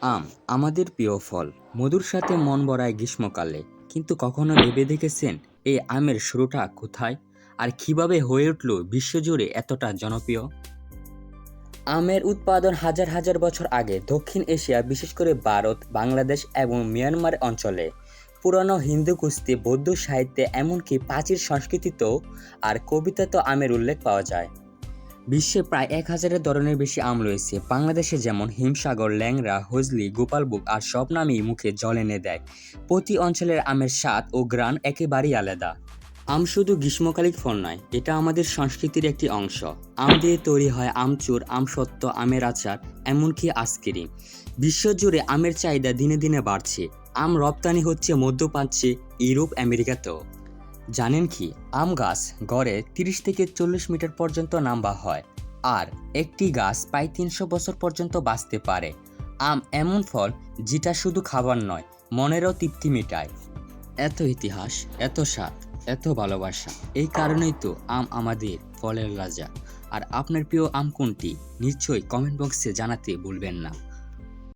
আম, আমাদের প্রিয় ফল। মধুর সাথে মন ভরায় গ্রীষ্মকালে। কিন্তু কখনো ভেবে দেখেছেন এই আমের শুরুটা কোথায়? আর কীভাবে হয়ে উঠল বিশ্বজুড়ে এতটা জনপ্রিয়? আমের উৎপাদন হাজার হাজার বছর আগে দক্ষিণ এশিয়া, বিশেষ করে ভারত, বাংলাদেশ এবং মিয়ানমার অঞ্চলে। পুরানো হিন্দু কুস্তি, বৌদ্ধ সাহিত্যে এমনকি প্রাচীর সংস্কৃতিতেও আর কবিতাতেও আমের উল্লেখ পাওয়া যায়। বিশ্বে প্রায় এক হাজারের ধরনের বেশি আম রয়েছে। বাংলাদেশে যেমন হিমসাগর, ল্যাংড়া, হজলি, গোপালভোগ আর সব নামই মুখে জল এনে দেয়। প্রতি অঞ্চলের আমের স্বাদ ও গ্রান একেবারেই আলাদা। আম শুধু গ্রীষ্মকালিক ফল নয়, এটা আমাদের সংস্কৃতির একটি অংশ। আম দিয়ে তৈরি হয় আমচুর, আমসত্ত্ব, আমের আচার, এমনকি আইসক্রিম। বিশ্বজুড়ে আমের চাহিদা দিনে দিনে বাড়ছে। আম রপ্তানি হচ্ছে মধ্যপ্রাচ্যে, ইউরোপ, আমেরিকাতেও। জানেন কি, আম গাছ গড়ে তিরিশ থেকে চল্লিশ মিটার পর্যন্ত নাম্বা হয় আর একটি গাছ প্রায় তিনশো বছর পর্যন্ত বাঁচতে পারে। আম এমন ফল যেটা শুধু খাবার নয়, মনেরও তৃপ্তি মেটায়। এত ইতিহাস, এত স্বাদ, এত ভালোবাসা, এই কারণেই তো আম আমাদের ফলের রাজা। আর আপনার প্রিয় আম কোনটি? নিশ্চয়ই কমেন্ট বক্সে জানাতে ভুলবেন না।